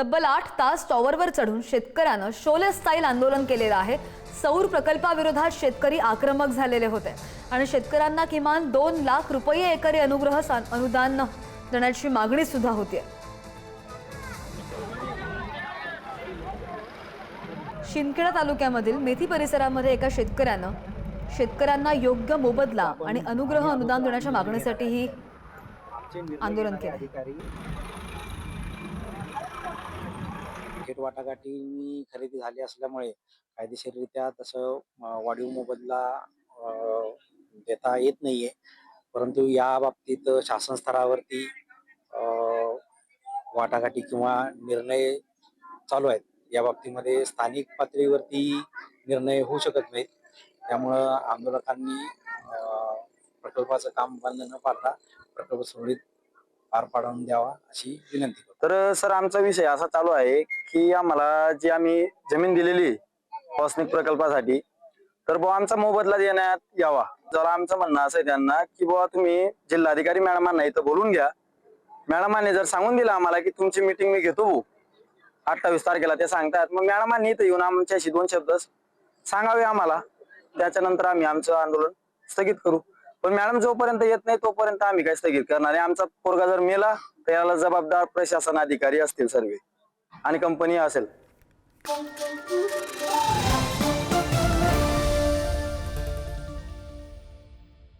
तब्बल आठ तास टॉवरवर चढून शेतकऱ्यानं शोले स्टाईल आंदोलन केलेलं आहे. सौर प्रकल्पाविरोधात शेतकरी आक्रमक झालेले होते. आणि शेतकऱ्यांना किमान दोन लाख रुपये एकरी अनुग्रह सा- अनुदान देण्याची मागणी सुद्धा होती शिंदखेडा तालुक्यामधील मेथी परिसरामध्ये एका शेतकऱ्यानं शेतकऱ्यांना योग्य मोबदला आणि अनुग्रह अनुदान देण्याच्या मागणीसाठीही आंदोलन केलं अधिकारी थेट वाटाघाटी खरेदी झाली असल्यामुळे कायदेशीररित्या तसं वाढीव मोबदला देता येत नाहीये. परंतु या बाबतीत शासन स्तरावरती वाटाघाटी किंवा निर्णय चालू आहेत. या बाबतीमध्ये स्थानिक पातळीवरती निर्णय होऊ शकत नाहीत. त्यामुळं आंदोलकांनी प्रकल्पाचं काम बंद न पाडता प्रकल्प सुरळीत पार पाडून द्यावा अशी विनंती करतो. तर सर आमचा विषय असा चालू आहे की आम्हाला जी आम्ही जमीन दिलेली औष्णिक प्रकल्पासाठी तर बुवा आमचा मोबदला देण्यात यावा. जरा आमचं म्हणणं असं आहे त्यांना की बुवा तुम्ही जिल्हाधिकारी मॅडमांना इथं बोलून घ्या. मॅडमांनी जर सांगून दिलं आम्हाला की तुमची मीटिंग मी घेतो भाऊ अठ्ठावीस तारखेला ते सांगतात मग मॅडमांनी इथं येऊन आमच्याशी दोन शब्द सांगावे आम्हाला. त्याच्यानंतर आम्ही आमचं आंदोलन स्थगित करू. पण मॅडम जोपर्यंत येत नाही तोपर्यंत आम्ही काय स्थगित करणार आहे आमचा पोरगा जर मेला तर याला जबाबदार प्रशासन अधिकारी असतील सर्व. आणि कंपनी असेल.